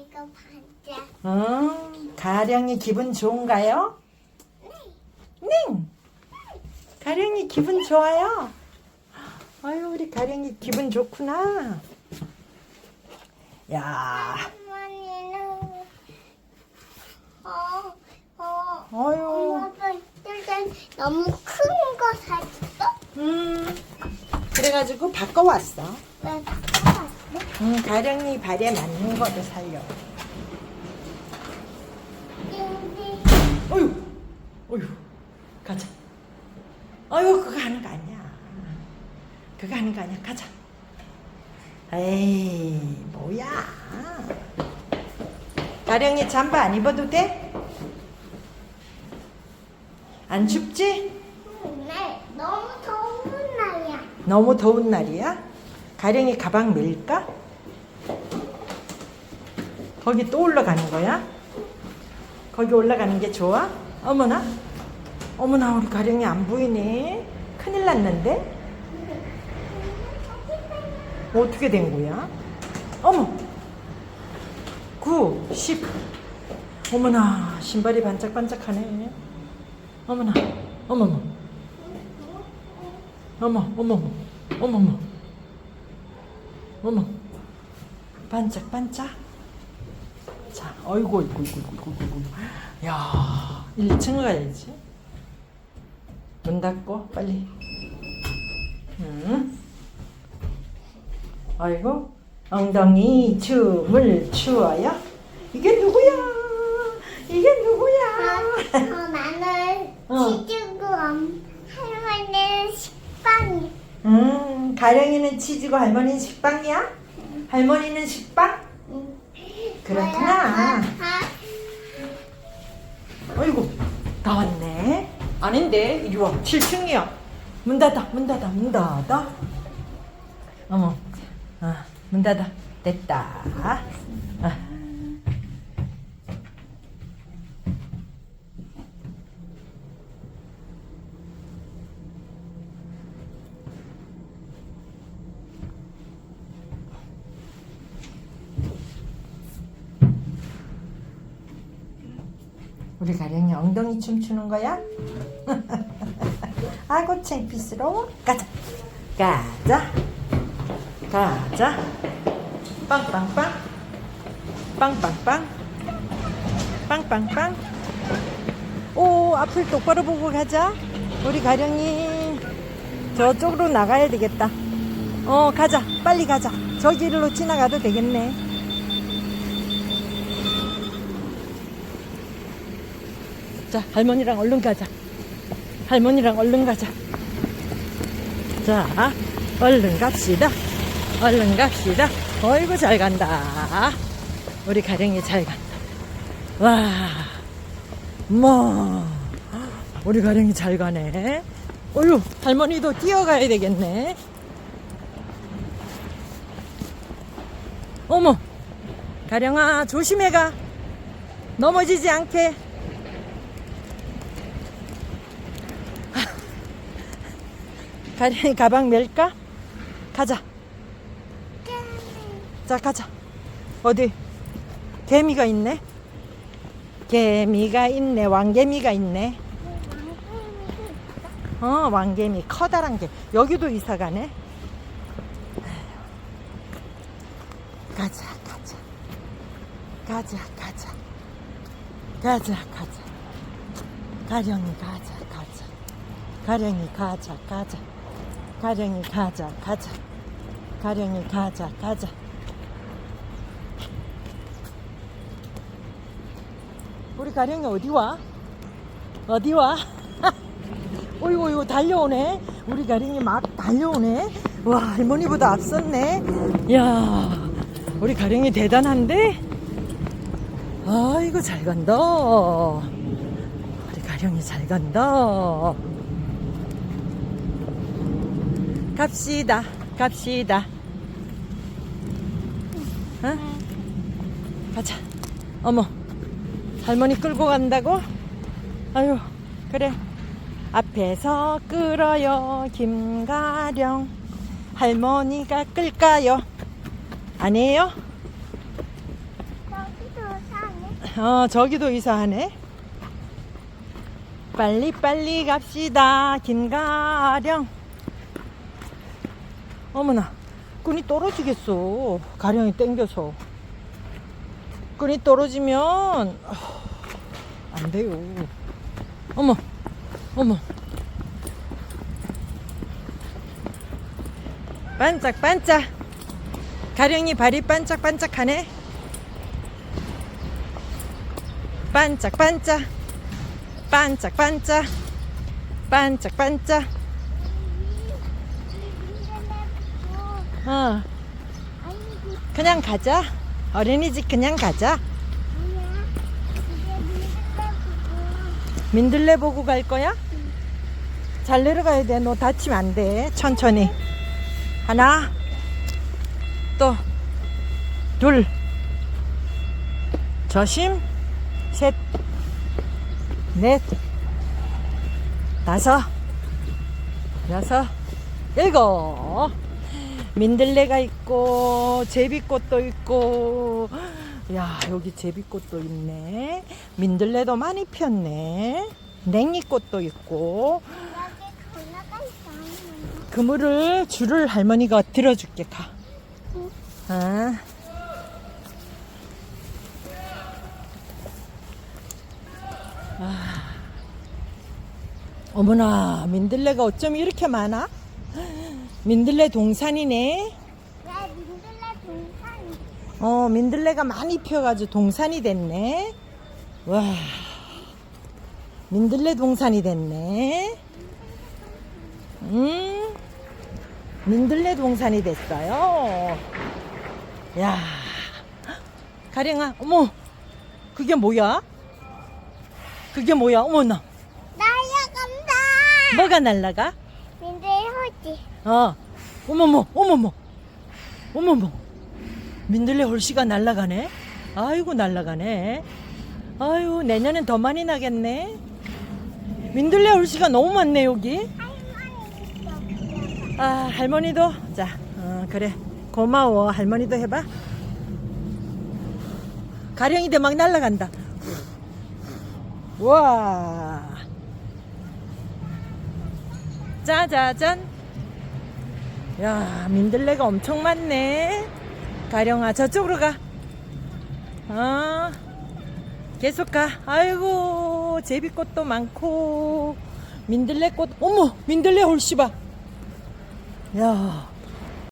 이거 반짝. 어, 가령이 기분 좋은가요? 네. 가령이 기분 좋아요. 아유, 우리 가령이 기분 좋구나. 야, 할머니는 어, 어, 아유, 엄마가 너무 큰 거 샀어? 음, 그래가지고 바꿔왔어. 왜? 음, 가령이 발에 맞는 거를 살려. 어휴, 어휴, 가자. 어휴, 그거 하는 거 아니야. 그거 하는 거 아니야. 가자. 에이, 뭐야. 가령이 잠바 안 입어도 돼? 안 춥지? 오늘 너무 더운 날이야. 너무 더운 날이야? 가령이 가방 밀까? 거기 또 올라가는 거야? 거기 올라가는 게 좋아? 어머나? 어머나 우리 가령이 안 보이네 큰일 났는데? 어떻게 된 거야? 어머 9, 10 어머나 신발이 반짝반짝하네 어머나 어머머 어머 어머 어머 어머 어머 반짝반짝 자 어이구 어이구 어이구 어이구 어이구 야 1층 가야지. 문 닫고 빨리. 응? 아이고 엉덩이 춤을 추어요? 이게 누구야? 이게 누구야? 어, 나는 어. 치즈고 엄- 할머니는 식빵이. 음 가령이는 치즈고 할머니는 식빵이야? 할머니는 식빵 그렇구나. 아, 어이구 다 왔네. 아닌데 이리 와. 7층이야. 문 닫아 문 닫아 문 닫아. 어머 아, 문 닫아. 됐다. 아. 우리 가령이 엉덩이 춤추는 거야? 아이고 창피스러워. 가자. 가자. 가자. 빵빵빵. 빵빵빵. 빵빵빵. 오 앞을 똑바로 보고 가자. 우리 가령이 저쪽으로 나가야 되겠다. 어 가자. 빨리 가자. 저 길로 지나가도 되겠네 자, 할머니랑 얼른 가자. 할머니랑 얼른 가자. 자, 얼른 갑시다. 얼른 갑시다. 어이구, 잘 간다. 우리 가령이 잘 간다. 와, 뭐, 우리 가령이 잘 가네. 어휴, 할머니도 뛰어가야 되겠네. 어머, 가령아, 조심해 가. 넘어지지 않게. 가령이 가방 멜까? 가자. 자, 가자. 어디? 개미가 있네. 개미가 있네. 왕개미가 있네. 어, 왕개미. 커다란 개. 여기도 이사 가네. 가자, 가자. 가자, 가자. 가자, 가자. 가령이 가자, 가자. 가령이 가자, 가자. 가령이 가자, 가자. 가령이 가자, 가자. 우리 가령이 어디 와? 어디 와? 어이구, 어이구, 달려오네. 우리 가령이 막 달려오네. 와, 할머니보다 앞섰네. 야 우리 가령이 대단한데? 아이고, 잘 간다. 우리 가령이 잘 간다. 갑시다. 갑시다. 어? 가자. 어머. 할머니 끌고 간다고? 아유, 그래. 앞에서 끌어요, 김가령. 할머니가 끌까요? 아니에요? 어, 저기도 이사하네. 빨리 빨리 갑시다. 김가령. 어머나, 끈이 떨어지겠어. 가령이 땡겨서. 끈이 떨어지면 어, 안 돼요. 어머, 어머. 반짝반짝. 가령이 발이 반짝반짝하네. 반짝반짝 반짝반짝 반짝반짝 어. 그, 그냥 가자. 어린이집 그냥 가자. 민들레. 보고 갈 거야? 잘 내려가야 돼. 너 다치면 안 돼. 천천히. 하나. 또 둘. 조심. 셋. 넷, 다섯, 여섯, 일곱. 민들레가 있고, 제비꽃도 있고, 야, 여기 제비꽃도 있네. 민들레도 많이 폈네. 냉이꽃도 있고, 그물을, 줄을 할머니가 들어줄게, 가. 응. 아. 아. 어머나, 민들레가 어쩜 이렇게 많아? 민들레 동산이네. 야, 민들레 동산. 어, 민들레가 많이 피어가지고 동산이 됐네. 와. 민들레 동산이 됐네. 음. 민들레 동산이 됐어요. 야. 가령아, 어머. 그게 뭐야? 그게 뭐야? 어머나. 날아간다. 뭐가 날라가? 어. 어머머, 어머머. 어머머. 민들레 홀씨가 날라가네. 아이고, 날라가네. 아유, 내년엔 더 많이 나겠네. 민들레 홀씨가 너무 많네, 여기. 아, 할머니도. 자, 어, 그래. 고마워. 할머니도 해봐. 가령이들 막 날라간다. 와. 짜자잔. 야, 민들레가 엄청 많네. 가령아, 저쪽으로 가. 어, 계속 가. 아이고, 제비꽃도 많고, 민들레꽃, 어머, 민들레 홀씨 봐. 야,